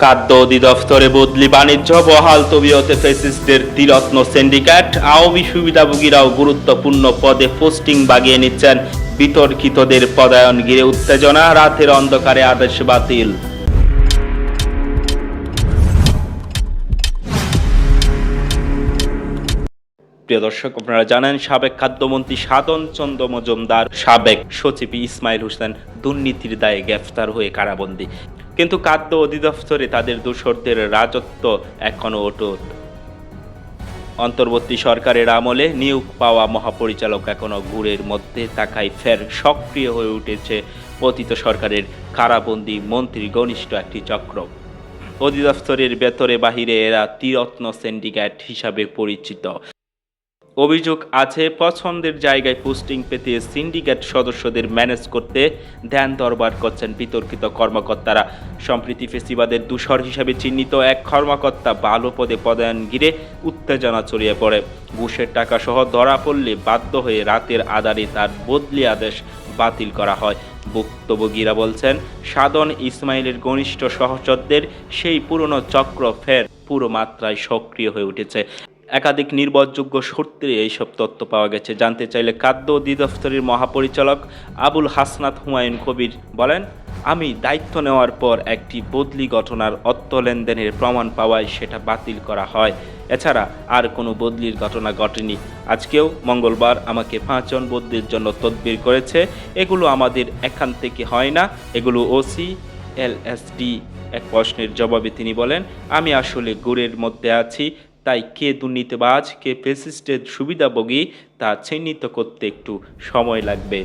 খাদ্য অধিদপ্তরে বদলি বাণিজ্য, বহাল তবিয়তে ফেসিস্টের তিরত্ন সিন্ডিকেট। আওয়ামী সুবিধাভোগীরাও গুরুত্বপূর্ণ পদে পোস্টিং বাগিয়ে নিচ্ছেন। বিতর্কিতদের পদায়ন ঘিরে উত্তেজনা, রাতের অন্ধকারে আদেশ বাতিল। প্রিয় দর্শক, আপনারা জানেন সাবেক খাদ্যমন্ত্রী সাধন চন্দ্র মজুমদার, সাবেক সচিব ইসমাইল হোসেন দুর্নীতির দায়ে গ্রেফতার হয়ে কারাবন্দী। কিন্তু খাদ্য অধিদপ্তরে তাদের দূষরদের রাজত্ব এখনও অটুট। অন্তর্বর্তী সরকারের আমলে নিয়োগ পাওয়া মহাপরিচালক এখনও গুড়ের মধ্যে তাকায় ফের সক্রিয় হয়ে উঠেছে পতিত সরকারের কারাবন্দী মন্ত্রী ঘনিষ্ঠ একটি চক্র। অধিদপ্তরের ভেতরে বাহিরে এরা তীরত্ন সিন্ডিকেট হিসাবে পরিচিত। অভিযোগ আছে, পছন্দের জায়গায় পোস্টিং পেতে সিন্ডিকেট সদস্যদের ম্যানেজ করতে ধ্যান দরবার করছেন বিতর্কিত কর্মকর্তারা। সম্প্রীতি ফেস্টিভালের দূষর হিসাবে চিহ্নিত এক কর্মকর্তা ভালো পদে পদায়ন ঘিরে উত্তেজনা ছড়িয়ে পড়ে। ঘুষের টাকা সহ ধরা পড়লে বাধ্য হয়ে রাতের আধারে তার বদলি আদেশ বাতিল করা হয়। ভুক্তভোগীরা বলছেন, সাধন ইসমাইলের ঘনিষ্ঠ সহচরদের সেই পুরনো চক্র ফের পুরো মাত্রায় সক্রিয় হয়ে উঠেছে। একাধিক নির্ভরযোগ্য সূত্রে এইসব তথ্য পাওয়া গেছে। জানতে চাইলে খাদ্য অধিদপ্তরের মহাপরিচালক আবুল হাসনাত হুমায়ুন কবির বলেন, আমি দায়িত্ব নেওয়ার পর একটি বদলি ঘটনার অর্থ লেনদেনের প্রমাণ পাওয়ায় সেটা বাতিল করা হয়। এছাড়া আর কোনো বদলির ঘটনা ঘটেনি। আজকেও মঙ্গলবার আমাকে পাঁচজন বদলির জন্য তদবির করেছে। এগুলো আমাদের এখান থেকে হয় না। এগুলো ওসি এলএসডি এক প্রশ্নের জবাবে তিনি বলেন, আমি আসলে গুড়ের মধ্যে আছি। তাই কে দুর্নীতিবাজ কে ফেসিস্টের সুবিধাভোগী তা চিহ্নিত করতে একটু সময় লাগবে।